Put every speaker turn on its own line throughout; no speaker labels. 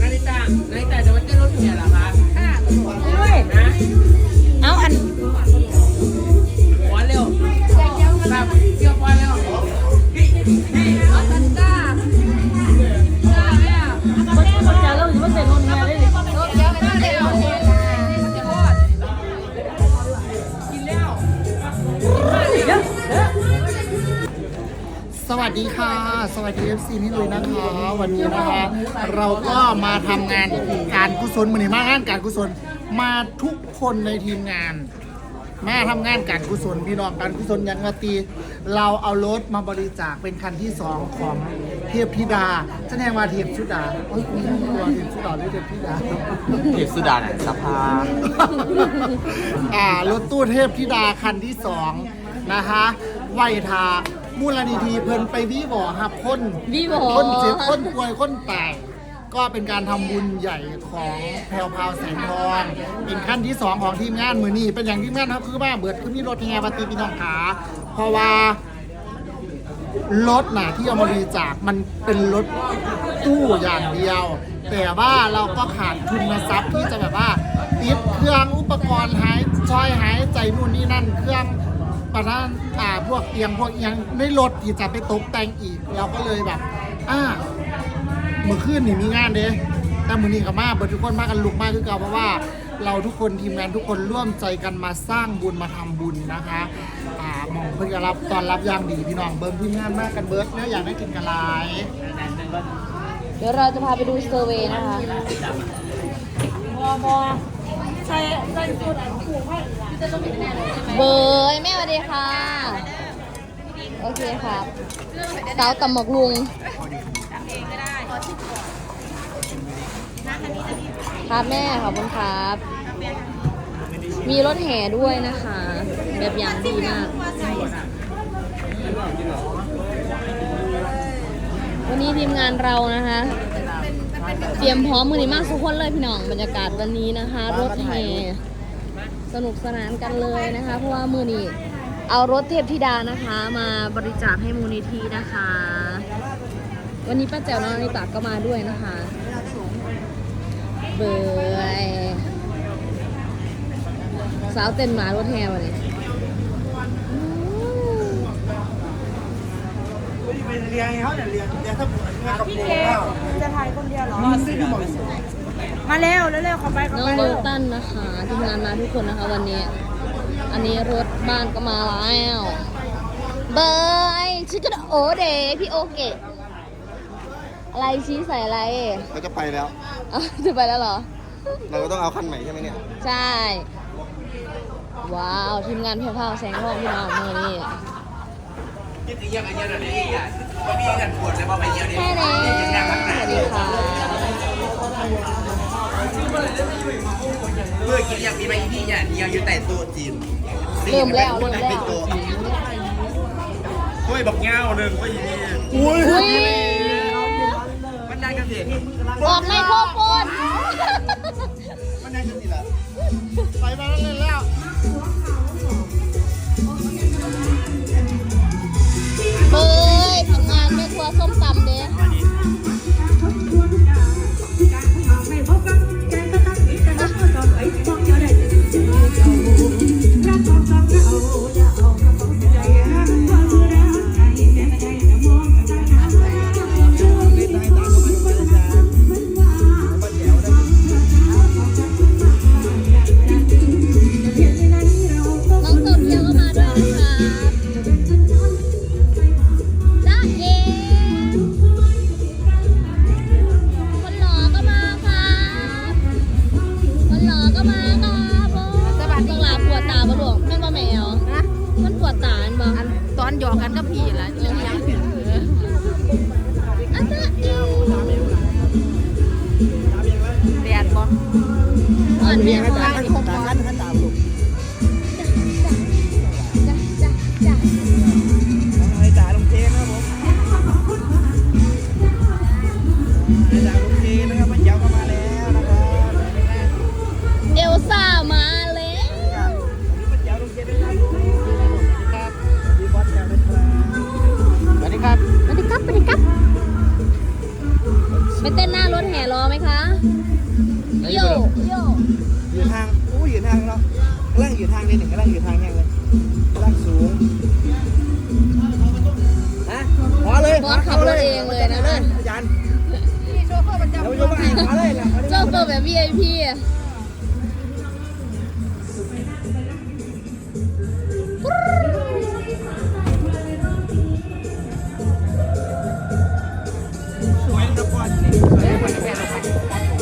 นาฬิตานาฬิตาจะมาเต้นรถเมียเหรอคะ
โอ้ย
นะ
ค่ะ
สวัสดี FC นี่เลยนะคะวันนี้นะคะเราก็มาทำงานการกุศลมือนี้มางานการกุศลมาทุกคนในทีมงาน มาทำงานการกุศลพี่น้องการกุศลยังมาตี เราเอารถมาบริจาคเป็นคันที่สองของเทพธิดาแสดงว่าเทพสุดาโอ้ยมีตัวเทพสุดาหรือเทพธิดา
เทพสุดาเนี่ยสภา
อ่ารถตู้เทพธิดาคันที่สองนะคะไหวทา มูลนิธิเพิ่นไปวิบอครับคน
วิวอ
คนเจ็บคนป่วยคนตายก็เป็นการทำบุญใหญ่ของแพรวพราวแสงทองเป็นขั้นที่สองของทีมงานมือนี้เป็นอย่างทีมงานครับคือว่าเบิดคือมีรถแห่ปฏิปีน้องขาเพราะว่า รถน่ะที่เอามาบริจาคมันเป็นรถตู้อย่างเดียว แต่ว่าเราก็ขาดทุนทรัพย์ที่จะแบบว่าติดเครื่องอุปกรณ์หายช่อยหายใจนู่นนี่นั่นเครื่อง ประทานอ่าพวกเตียงพวกเอียงในรถที่จะไปตกแต่งอีก เราก็เลยแบบ อ่าเมื่อคืนนี่มีงานเด้แต่มือนี้กับมาเบิดทุกคนมากันลุกมากคือเก่าเพราะว่าเราทุกคนทีมงานทุกคนร่วมใจกันมาสร้างบุญมาทำบุญนะคะอ่ามองเพื่อรับตอนรับอย่างดีพี่น้องเบิ้งทีมงานมากกันเบิร์ดเนื้ออยากได้กินกันหลาย
เดี๋ยวเราจะพาไปดูเซอร์เวย์นะคะบอบอ ใช่ใช่สุดผูกให้เบยแม่สวัสดีค่ะ โอเคครับสาตำหมกลุงครับแม่ขอบคุณครับ มีรถแห่ด้วยนะคะ แบบอย่างดีมาก วันนี้ทีมงานเรานะคะ เตรียมพร้อมมือนี้มากทุกคนเลยพี่น้องบรรยากาศวันนี้นะคะ รถแห่สนุกสนานกันเลยนะคะ เพราะว่ามือนี้เอารถเทพธิดานะคะ มาบริจาคให้มูลนิธินะคะ วันนี้ป้าแจ๋วน้องนิตาก็มาด้วยนะคะเบยสาวเต้นหมารถแห่วันนี้
เรียงเขาเนี่ยเรียงเรียงถ้ากับ
พี่
โม
เก
แล้ว
จะถ่ายคนเดียวเหรอมาเร็วเร็วๆเข้าไปเข้า
น้อง
ไป
โบตันนะคะทีมงานมาทุกคนนะคะวันนี้ อันนี้รถบ้านก็มาแล้วเบยชื่อกันโอเดย์พี่โอเกะอะไรชี้ใส่อะไร
เราจะไปแล้ว
อ้าวจะไปแล้วเหรอ
เราก็ต้องเอาคันใหม่ใช่ไหมเนี่ย
ใช่ ว้าว ทีมงานเพียวพาวแสงทองพี่น้องมือนี่ แค่นี้สวัสดีค่ะ
เมื่อกี้อยากมีไหมพี่เนี่ยเดียวอยู่แต่ตัวจีน
เริ่มแล้วเริ่มแล้ว
กล้วยบักเงาหนึ่งก็อย่างนี้
อุ้ย
อุ้ย
มันได้กันสิ
บอกไม่ครบคน
มันได้กันสิละ
ไปมาแล้ว เจ้า
ตัวแบบ
VIP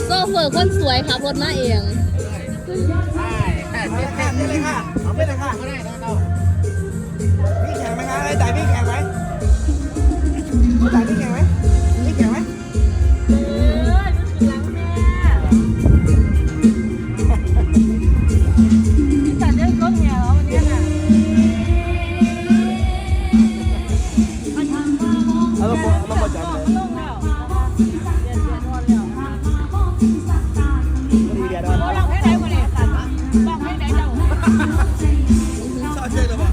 โซเฟอ
ร์คนสวยค่ะพด
มา
เอ
ง
ใช่
แช่เล
ยค่ะเอาไปเลยค่ะก็ได้นะเราพี่แข่งไหมคะไอ้แต่พี่แข่งไหม
Sandoval.